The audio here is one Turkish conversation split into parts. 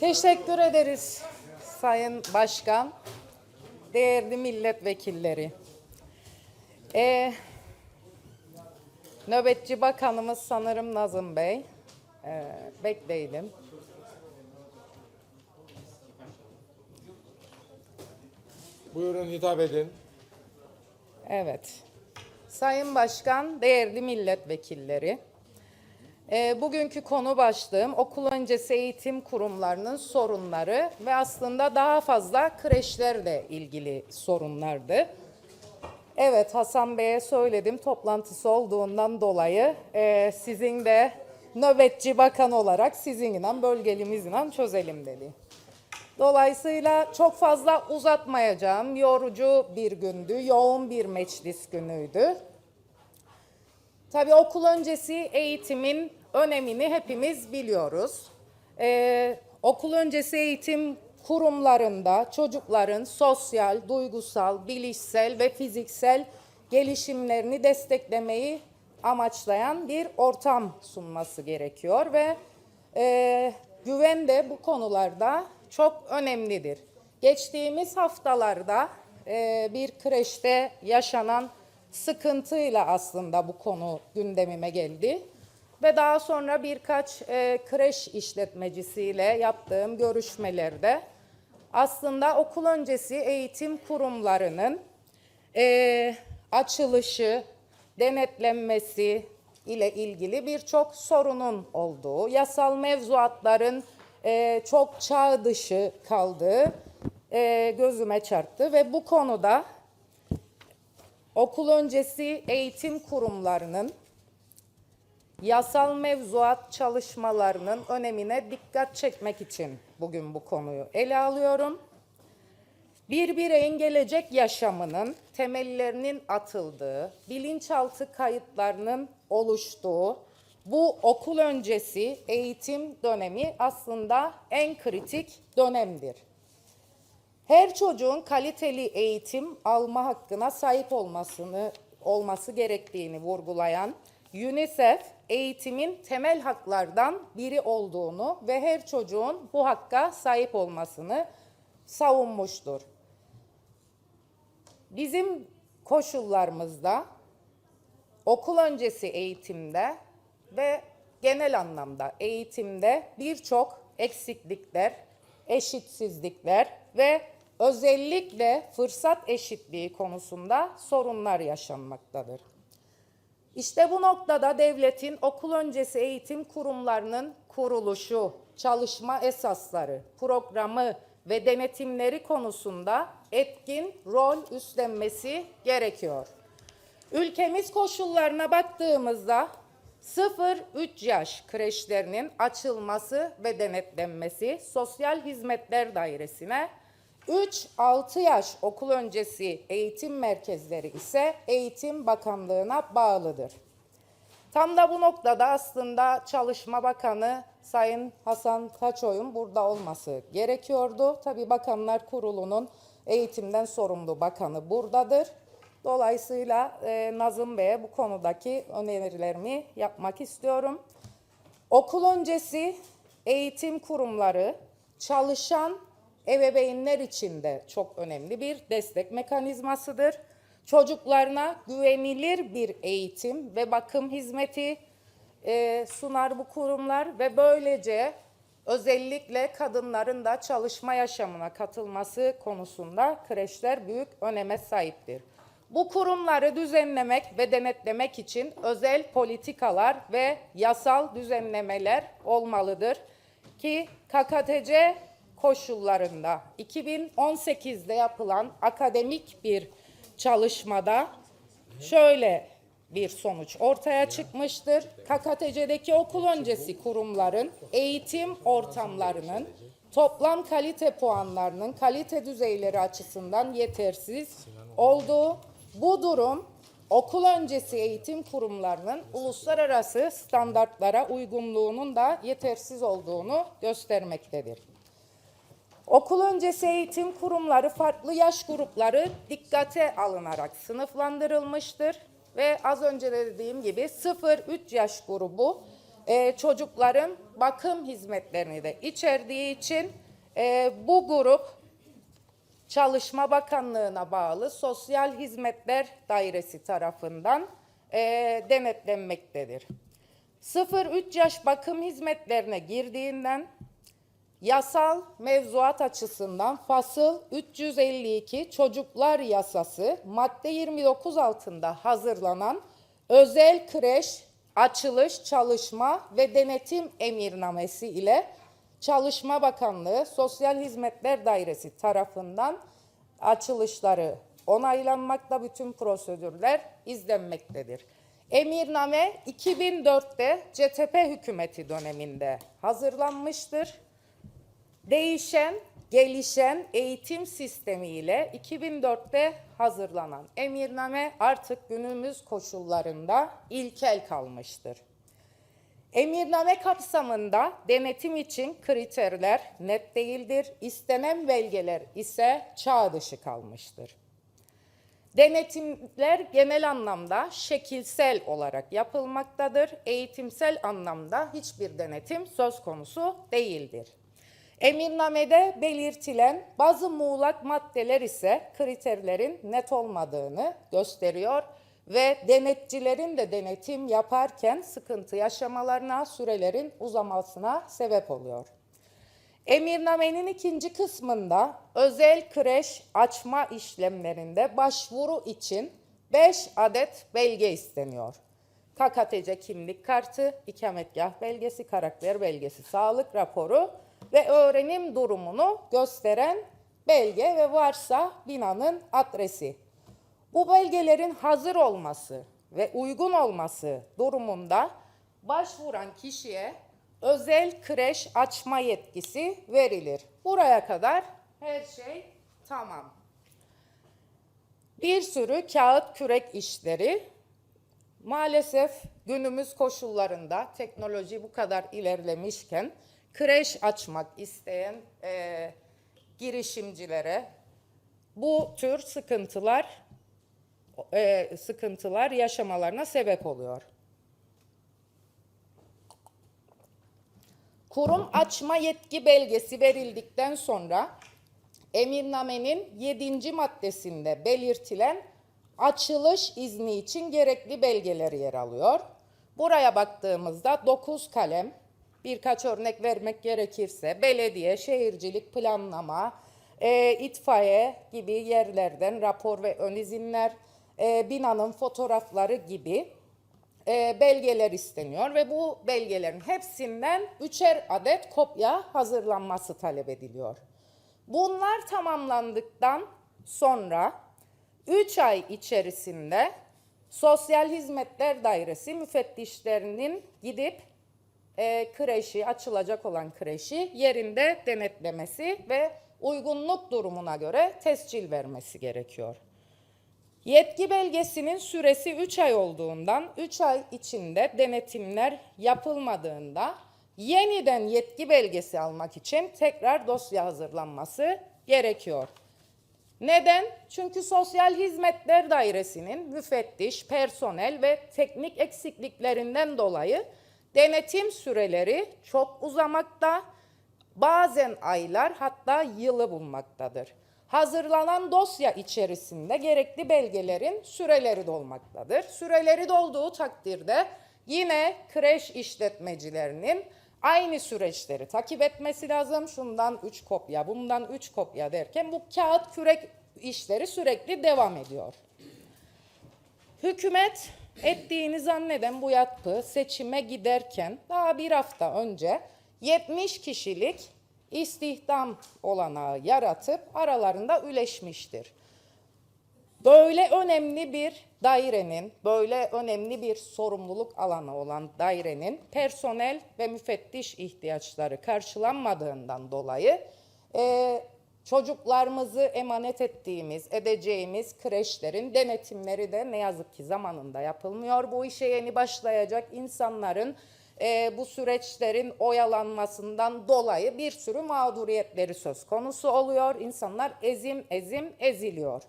Teşekkür ederiz Sayın Başkan, değerli milletvekilleri. Ee, nöbetçi Bakanımız sanırım Nazım Bey. Ee, bekleyelim. Buyurun hitap edin. Evet. Sayın Başkan, değerli milletvekilleri. Ee, bugünkü konu başlığım okul öncesi eğitim kurumlarının sorunları ve aslında daha fazla kreşlerle ilgili sorunlardı. Evet Hasan Bey'e söyledim toplantısı olduğundan dolayı e, sizin de nöbetçi bakan olarak sizinle bölgelimizle çözelim dedi. Dolayısıyla çok fazla uzatmayacağım. Yorucu bir gündü, yoğun bir meclis günüydü. Tabii okul öncesi eğitimin önemini hepimiz biliyoruz. Ee, okul öncesi eğitim kurumlarında çocukların sosyal, duygusal, bilişsel ve fiziksel gelişimlerini desteklemeyi amaçlayan bir ortam sunması gerekiyor ve e, güven de bu konularda çok önemlidir. Geçtiğimiz haftalarda e, bir kreşte yaşanan sıkıntıyla aslında bu konu gündemime geldi. Ve daha sonra birkaç e, kreş işletmecisiyle yaptığım görüşmelerde aslında okul öncesi eğitim kurumlarının e, açılışı, denetlenmesi ile ilgili birçok sorunun olduğu, yasal mevzuatların e, çok çağ dışı kaldığı e, gözüme çarptı. Ve bu konuda okul öncesi eğitim kurumlarının yasal mevzuat çalışmalarının önemine dikkat çekmek için bugün bu konuyu ele alıyorum. Bir bireyin gelecek yaşamının temellerinin atıldığı, bilinçaltı kayıtlarının oluştuğu bu okul öncesi eğitim dönemi aslında en kritik dönemdir. Her çocuğun kaliteli eğitim alma hakkına sahip olmasını olması gerektiğini vurgulayan UNICEF eğitimin temel haklardan biri olduğunu ve her çocuğun bu hakka sahip olmasını savunmuştur. Bizim koşullarımızda okul öncesi eğitimde ve genel anlamda eğitimde birçok eksiklikler, eşitsizlikler ve özellikle fırsat eşitliği konusunda sorunlar yaşanmaktadır. İşte bu noktada devletin okul öncesi eğitim kurumlarının kuruluşu, çalışma esasları, programı ve denetimleri konusunda etkin rol üstlenmesi gerekiyor. Ülkemiz koşullarına baktığımızda 0-3 yaş kreşlerinin açılması ve denetlenmesi Sosyal Hizmetler Dairesi'ne, 3-6 yaş okul öncesi eğitim merkezleri ise Eğitim Bakanlığı'na bağlıdır. Tam da bu noktada aslında Çalışma Bakanı Sayın Hasan Taçoy'un burada olması gerekiyordu. Tabii Bakanlar Kurulu'nun eğitimden sorumlu bakanı buradadır. Dolayısıyla e, Nazım Bey'e bu konudaki önerilerimi yapmak istiyorum. Okul öncesi eğitim kurumları çalışan ebeveynler için de çok önemli bir destek mekanizmasıdır. Çocuklarına güvenilir bir eğitim ve bakım hizmeti e, sunar bu kurumlar ve böylece özellikle kadınların da çalışma yaşamına katılması konusunda kreşler büyük öneme sahiptir. Bu kurumları düzenlemek ve denetlemek için özel politikalar ve yasal düzenlemeler olmalıdır ki KKTC koşullarında 2018'de yapılan akademik bir çalışmada şöyle bir sonuç ortaya çıkmıştır. KKTC'deki okul öncesi kurumların eğitim ortamlarının toplam kalite puanlarının kalite düzeyleri açısından yetersiz olduğu, bu durum okul öncesi eğitim kurumlarının uluslararası standartlara uygunluğunun da yetersiz olduğunu göstermektedir. Okul öncesi eğitim kurumları farklı yaş grupları dikkate alınarak sınıflandırılmıştır ve az önce de dediğim gibi 0-3 yaş grubu e, çocukların bakım hizmetlerini de içerdiği için e, bu grup Çalışma Bakanlığı'na bağlı Sosyal Hizmetler Dairesi tarafından e, denetlenmektedir. 0-3 yaş bakım hizmetlerine girdiğinden yasal mevzuat açısından fasıl 352 Çocuklar Yasası madde 29 altında hazırlanan özel kreş açılış, çalışma ve denetim emirnamesi ile Çalışma Bakanlığı Sosyal Hizmetler Dairesi tarafından açılışları onaylanmakta, bütün prosedürler izlenmektedir. Emirname 2004'te CTP hükümeti döneminde hazırlanmıştır. Değişen, gelişen eğitim sistemiyle 2004'te hazırlanan emirname artık günümüz koşullarında ilkel kalmıştır. Emirname kapsamında denetim için kriterler net değildir. İstenen belgeler ise çağ dışı kalmıştır. Denetimler genel anlamda şekilsel olarak yapılmaktadır. Eğitimsel anlamda hiçbir denetim söz konusu değildir. Emirnamede belirtilen bazı muğlak maddeler ise kriterlerin net olmadığını gösteriyor ve denetçilerin de denetim yaparken sıkıntı yaşamalarına, sürelerin uzamasına sebep oluyor. Emirnamenin ikinci kısmında özel kreş açma işlemlerinde başvuru için 5 adet belge isteniyor. KKTC kimlik kartı, ikametgah belgesi, karakter belgesi, sağlık raporu ve öğrenim durumunu gösteren belge ve varsa binanın adresi. Bu belgelerin hazır olması ve uygun olması durumunda başvuran kişiye özel kreş açma yetkisi verilir. Buraya kadar her şey tamam. Bir sürü kağıt kürek işleri maalesef günümüz koşullarında teknoloji bu kadar ilerlemişken kreş açmak isteyen eee, girişimcilere bu tür sıkıntılar e, sıkıntılar yaşamalarına sebep oluyor. Kurum açma yetki belgesi verildikten sonra emirnamenin 7. maddesinde belirtilen açılış izni için gerekli belgeler yer alıyor. Buraya baktığımızda 9 kalem, birkaç örnek vermek gerekirse belediye, şehircilik, planlama, e, itfaiye gibi yerlerden rapor ve ön izinler, e, binanın fotoğrafları gibi e, belgeler isteniyor ve bu belgelerin hepsinden üçer adet kopya hazırlanması talep ediliyor. Bunlar tamamlandıktan sonra 3 ay içerisinde Sosyal Hizmetler Dairesi müfettişlerinin gidip e, kreşi, açılacak olan kreşi yerinde denetlemesi ve uygunluk durumuna göre tescil vermesi gerekiyor. Yetki belgesinin süresi 3 ay olduğundan 3 ay içinde denetimler yapılmadığında yeniden yetki belgesi almak için tekrar dosya hazırlanması gerekiyor. Neden? Çünkü Sosyal Hizmetler Dairesi'nin müfettiş, personel ve teknik eksikliklerinden dolayı denetim süreleri çok uzamakta, bazen aylar hatta yılı bulmaktadır. Hazırlanan dosya içerisinde gerekli belgelerin süreleri dolmaktadır. Süreleri dolduğu takdirde yine kreş işletmecilerinin aynı süreçleri takip etmesi lazım. Şundan 3 kopya, bundan 3 kopya derken bu kağıt kürek işleri sürekli devam ediyor. Hükümet ettiğini zanneden bu yatkı seçime giderken daha bir hafta önce 70 kişilik istihdam olanağı yaratıp aralarında üleşmiştir. Böyle önemli bir dairenin, böyle önemli bir sorumluluk alanı olan dairenin personel ve müfettiş ihtiyaçları karşılanmadığından dolayı e, çocuklarımızı emanet ettiğimiz, edeceğimiz kreşlerin denetimleri de ne yazık ki zamanında yapılmıyor. Bu işe yeni başlayacak insanların e, bu süreçlerin oyalanmasından dolayı bir sürü mağduriyetleri söz konusu oluyor. İnsanlar ezim ezim eziliyor.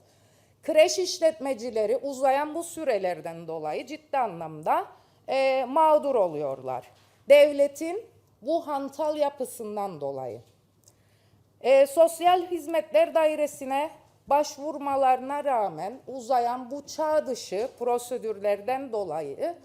Kreş işletmecileri uzayan bu sürelerden dolayı ciddi anlamda e, mağdur oluyorlar. devletin bu hantal yapısından dolayı. E, Sosyal Hizmetler Dairesi'ne başvurmalarına rağmen uzayan bu çağ dışı prosedürlerden dolayı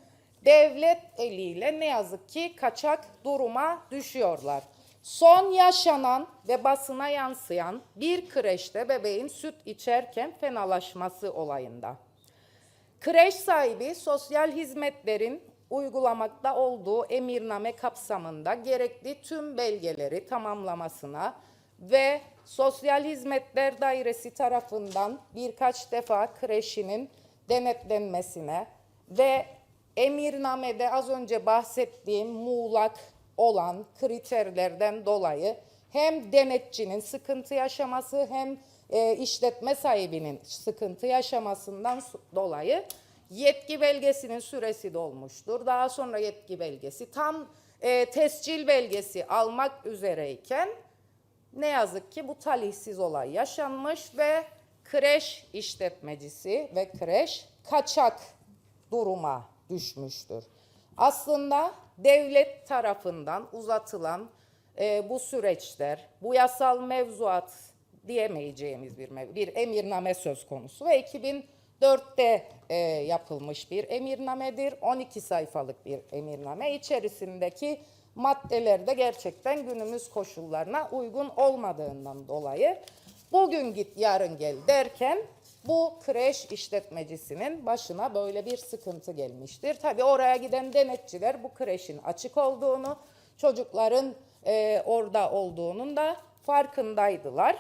devlet eliyle ne yazık ki kaçak duruma düşüyorlar. Son yaşanan ve basına yansıyan bir kreşte bebeğin süt içerken fenalaşması olayında. Kreş sahibi sosyal hizmetlerin uygulamakta olduğu emirname kapsamında gerekli tüm belgeleri tamamlamasına ve Sosyal Hizmetler Dairesi tarafından birkaç defa kreşinin denetlenmesine ve emirnamede az önce bahsettiğim muğlak olan kriterlerden dolayı hem denetçinin sıkıntı yaşaması hem e, işletme sahibinin sıkıntı yaşamasından dolayı yetki belgesinin süresi dolmuştur. Daha sonra yetki belgesi tam e, tescil belgesi almak üzereyken ne yazık ki bu talihsiz olay yaşanmış ve kreş işletmecisi ve kreş kaçak duruma düşmüştür. Aslında devlet tarafından uzatılan e, bu süreçler, bu yasal mevzuat diyemeyeceğimiz bir mev- bir emirname söz konusu ve 2004'te e, yapılmış bir emirnamedir. 12 sayfalık bir emirname içerisindeki maddeler de gerçekten günümüz koşullarına uygun olmadığından dolayı bugün git yarın gel derken bu kreş işletmecisinin başına böyle bir sıkıntı gelmiştir. Tabii oraya giden denetçiler bu kreşin açık olduğunu, çocukların e, orada olduğunun da farkındaydılar.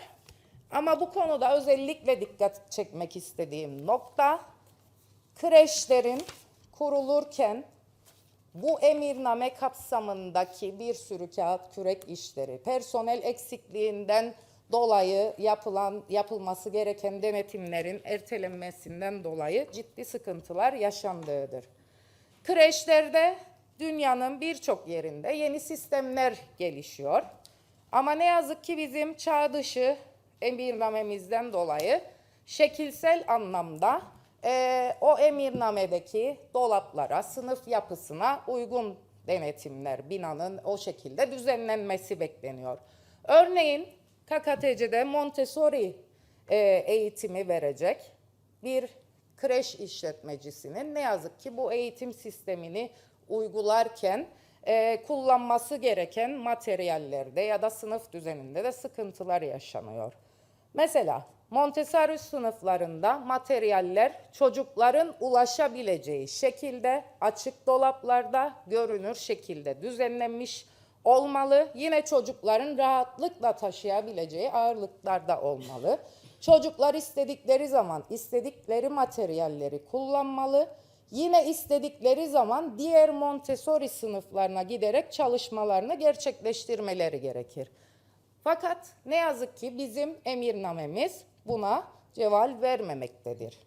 Ama bu konuda özellikle dikkat çekmek istediğim nokta kreşlerin kurulurken bu emirname kapsamındaki bir sürü kağıt kürek işleri, personel eksikliğinden dolayı yapılan yapılması gereken denetimlerin ertelenmesinden dolayı ciddi sıkıntılar yaşandığıdır. Kreşlerde dünyanın birçok yerinde yeni sistemler gelişiyor. Ama ne yazık ki bizim çağ dışı emirnamemizden dolayı şekilsel anlamda eee, o emirnamedeki dolaplara, sınıf yapısına uygun denetimler, binanın o şekilde düzenlenmesi bekleniyor. Örneğin KKTC'de Montessori eee, eğitimi verecek bir kreş işletmecisinin ne yazık ki bu eğitim sistemini uygularken e, kullanması gereken materyallerde ya da sınıf düzeninde de sıkıntılar yaşanıyor. Mesela Montessori sınıflarında materyaller çocukların ulaşabileceği şekilde açık dolaplarda görünür şekilde düzenlenmiş olmalı. Yine çocukların rahatlıkla taşıyabileceği ağırlıklarda olmalı. Çocuklar istedikleri zaman istedikleri materyalleri kullanmalı. Yine istedikleri zaman diğer Montessori sınıflarına giderek çalışmalarını gerçekleştirmeleri gerekir. Fakat ne yazık ki bizim emirnamemiz buna ceval vermemektedir.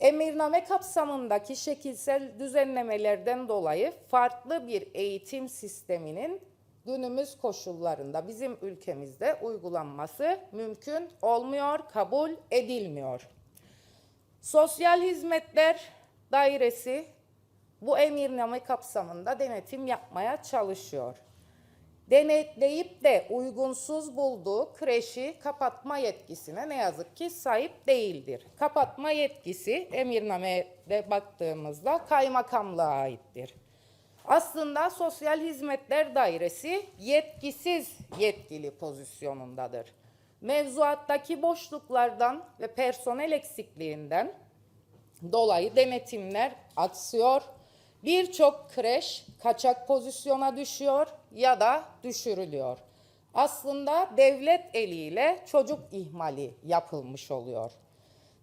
Emirname kapsamındaki şekilsel düzenlemelerden dolayı farklı bir eğitim sisteminin günümüz koşullarında bizim ülkemizde uygulanması mümkün olmuyor, kabul edilmiyor. Sosyal Hizmetler Dairesi bu emirname kapsamında denetim yapmaya çalışıyor. Denetleyip de uygunsuz bulduğu kreşi kapatma yetkisine ne yazık ki sahip değildir. Kapatma yetkisi emirnamede baktığımızda kaymakamlığa aittir. Aslında Sosyal Hizmetler Dairesi yetkisiz yetkili pozisyonundadır. Mevzuattaki boşluklardan ve personel eksikliğinden dolayı denetimler aksıyor. Birçok kreş kaçak pozisyona düşüyor ya da düşürülüyor. Aslında devlet eliyle çocuk ihmali yapılmış oluyor.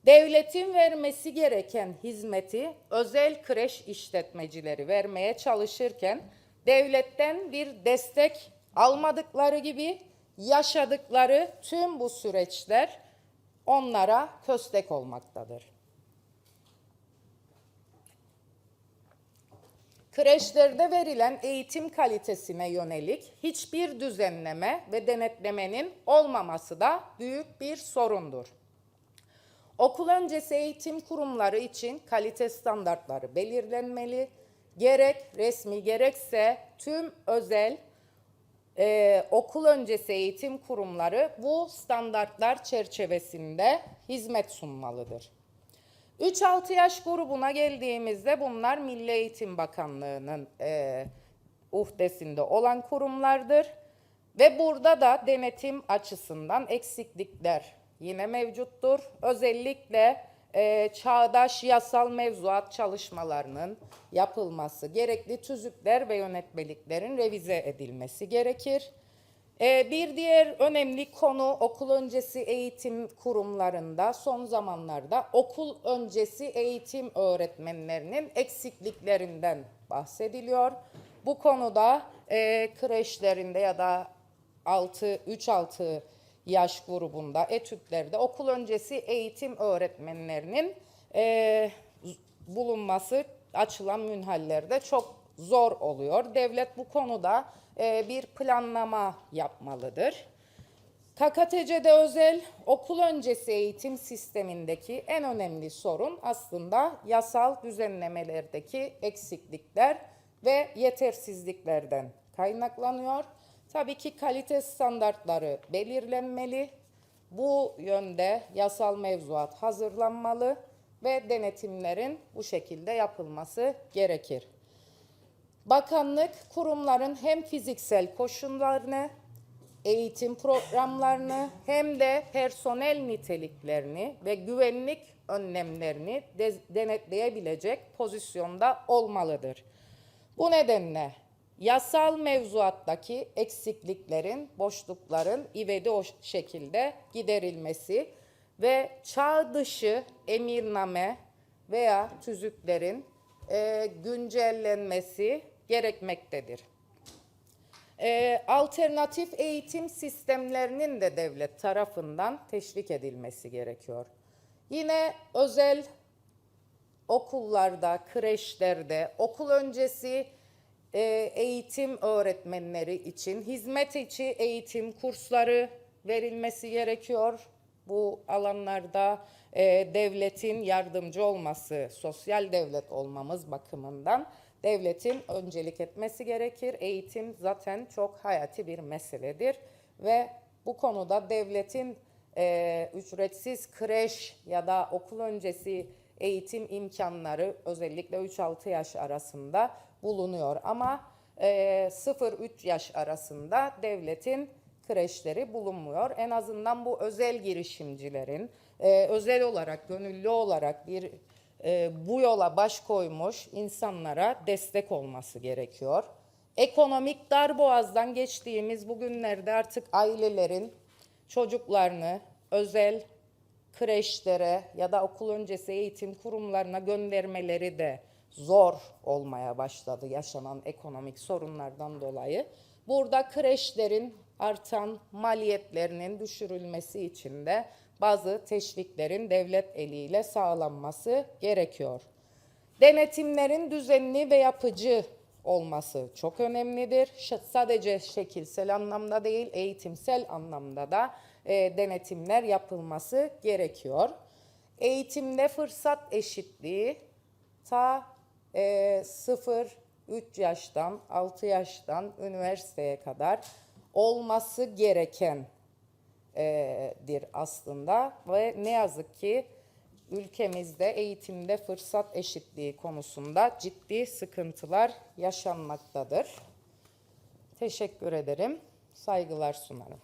Devletin vermesi gereken hizmeti özel kreş işletmecileri vermeye çalışırken devletten bir destek almadıkları gibi yaşadıkları tüm bu süreçler onlara köstek olmaktadır. Kreşlerde verilen eğitim kalitesine yönelik hiçbir düzenleme ve denetlemenin olmaması da büyük bir sorundur. Okul öncesi eğitim kurumları için kalite standartları belirlenmeli, gerek resmi gerekse tüm özel e, okul öncesi eğitim kurumları bu standartlar çerçevesinde hizmet sunmalıdır. 3-6 yaş grubuna geldiğimizde bunlar Milli Eğitim Bakanlığı'nın e, uhdesinde olan kurumlardır. Ve burada da denetim açısından eksiklikler yine mevcuttur. Özellikle e, çağdaş yasal mevzuat çalışmalarının yapılması, gerekli tüzükler ve yönetmeliklerin revize edilmesi gerekir. Ee, Bir diğer önemli konu okul öncesi eğitim kurumlarında son zamanlarda okul öncesi eğitim öğretmenlerinin eksikliklerinden bahsediliyor. Bu konuda e, kreşlerinde ya da 6 3-6 yaş grubunda etütlerde okul öncesi eğitim öğretmenlerinin e, bulunması açılan münhallerde çok zor oluyor. Devlet bu konuda e, bir planlama yapmalıdır. KKTC'de özel okul öncesi eğitim sistemindeki en önemli sorun aslında yasal düzenlemelerdeki eksiklikler ve yetersizliklerden kaynaklanıyor. Tabii ki kalite standartları belirlenmeli. Bu yönde yasal mevzuat hazırlanmalı ve denetimlerin bu şekilde yapılması gerekir. Bakanlık kurumların hem fiziksel koşullarını, eğitim programlarını hem de personel niteliklerini ve güvenlik önlemlerini de- denetleyebilecek pozisyonda olmalıdır. Bu nedenle yasal mevzuattaki eksikliklerin, boşlukların ivedi o şekilde giderilmesi ve çağ dışı emirname veya tüzüklerin e, güncellenmesi gerekmektedir. E, alternatif eğitim sistemlerinin de devlet tarafından teşvik edilmesi gerekiyor. Yine özel okullarda, kreşlerde, okul öncesi e, eğitim öğretmenleri için hizmet içi eğitim kursları verilmesi gerekiyor. Bu alanlarda e, devletin yardımcı olması, sosyal devlet olmamız bakımından devletin öncelik etmesi gerekir. Eğitim zaten çok hayati bir meseledir ve bu konuda devletin e, ücretsiz kreş ya da okul öncesi eğitim imkanları özellikle 3-6 yaş arasında bulunuyor. Ama e, 0-3 yaş arasında devletin kreşleri bulunmuyor. En azından bu özel girişimcilerin e, özel olarak, gönüllü olarak bir e, bu yola baş koymuş insanlara destek olması gerekiyor. Ekonomik darboğazdan geçtiğimiz bu günlerde artık ailelerin çocuklarını özel kreşlere ya da okul öncesi eğitim kurumlarına göndermeleri de zor olmaya başladı yaşanan ekonomik sorunlardan dolayı. Burada kreşlerin artan maliyetlerinin düşürülmesi için de bazı teşviklerin devlet eliyle sağlanması gerekiyor. Denetimlerin düzenli ve yapıcı olması çok önemlidir. Sadece şekilsel anlamda değil, eğitimsel anlamda da e, denetimler yapılması gerekiyor. Eğitimde fırsat eşitliği ta e, 0-3 yaştan, 6 yaştan üniversiteye kadar olması gereken dir aslında ve ne yazık ki ülkemizde eğitimde fırsat eşitliği konusunda ciddi sıkıntılar yaşanmaktadır. Teşekkür ederim. Saygılar sunarım.